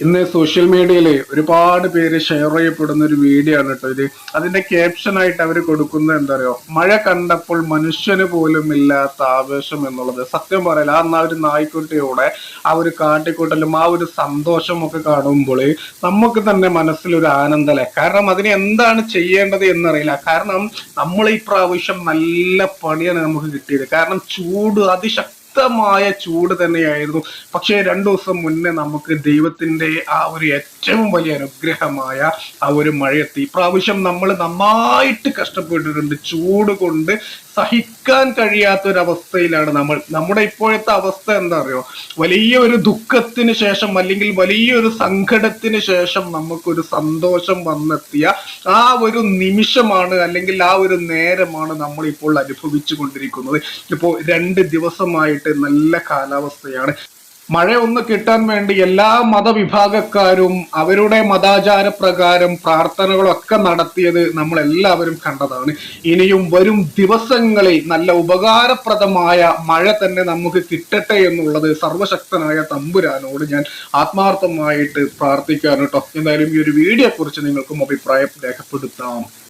ഇന്ന് സോഷ്യൽ മീഡിയയിൽ ഒരുപാട് പേര് ഷെയർ ചെയ്യപ്പെടുന്ന ഒരു വീഡിയോ ആണ് കേട്ടോ ഇത്. അതിന്റെ ക്യാപ്ഷനായിട്ട് അവർ കൊടുക്കുന്നത് എന്താ പറയുക മഴ കണ്ടപ്പോൾ മനുഷ്യന് പോലും ഇല്ലാത്ത ആവേശം എന്നുള്ളത്. സത്യം പറയല ആ ഒരു നായ്ക്കുട്ടിയോടെ ആ ഒരു കാട്ടിക്കൂട്ടലും ആ ഒരു സന്തോഷം ഒക്കെ കാണുമ്പോൾ നമുക്ക് തന്നെ മനസ്സിലൊരു ആനന്ദല്ലേ കാരണം അതിന് എന്താണ് ചെയ്യേണ്ടത് എന്നറിയില്ല. കാരണം നമ്മൾ ഈ പ്രാവശ്യം നല്ല പണിയാണ് നമുക്ക് കിട്ടിയത്. കാരണം ചൂട് അതിശക്തി ശക്തമായ ചൂട് തന്നെയായിരുന്നു. പക്ഷേ രണ്ടു ദിവസം മുന്നേ നമുക്ക് ദൈവത്തിന്റെ ആ ഒരു ഏറ്റവും വലിയ അനുഗ്രഹമായ ആ ഒരു മഴയെത്തി. ഇപ്രാവശ്യം നമ്മൾ നന്നായിട്ട് കഷ്ടപ്പെട്ടിട്ടുണ്ട്. ചൂട് കൊണ്ട് സഹിക്കാൻ കഴിയാത്ത ഒരു അവസ്ഥയിലാണ് നമ്മൾ. നമ്മുടെ ഇപ്പോഴത്തെ അവസ്ഥ എന്താ അറിയോ? വലിയ ഒരു ദുഃഖത്തിന് ശേഷം അല്ലെങ്കിൽ വലിയൊരു സങ്കടത്തിന് ശേഷം നമുക്കൊരു സന്തോഷം വന്നെത്തിയ ആ ഒരു നിമിഷമാണ് അല്ലെങ്കിൽ ആ ഒരു നേരമാണ് നമ്മൾ ഇപ്പോൾ അനുഭവിച്ചു കൊണ്ടിരിക്കുന്നത് ഇപ്പോൾ രണ്ട് ദിവസമായിട്ട് നല്ല കാലാവസ്ഥയാണ്. മഴ ഒന്ന് കിട്ടാൻ വേണ്ടി എല്ലാ മതവിഭാഗക്കാരും അവരുടെ മതാചാര പ്രകാരം പ്രാർത്ഥനകളൊക്കെ നടത്തിയത് നമ്മൾ എല്ലാവരും കണ്ടതാണ്. ഇനിയും വരും ദിവസങ്ങളിൽ നല്ല ഉപകാരപ്രദമായ മഴ തന്നെ നമുക്ക് കിട്ടട്ടെ എന്നുള്ളത് സർവശക്തനായ തമ്പുരാനോട് ഞാൻ ആത്മാർത്ഥമായിട്ട് പ്രാർത്ഥിക്കാനോട്ടോ എന്തായാലും ഈ ഒരു വീഡിയോ കുറിച്ച് നിങ്ങൾക്കും അഭിപ്രായം രേഖപ്പെടുത്താം.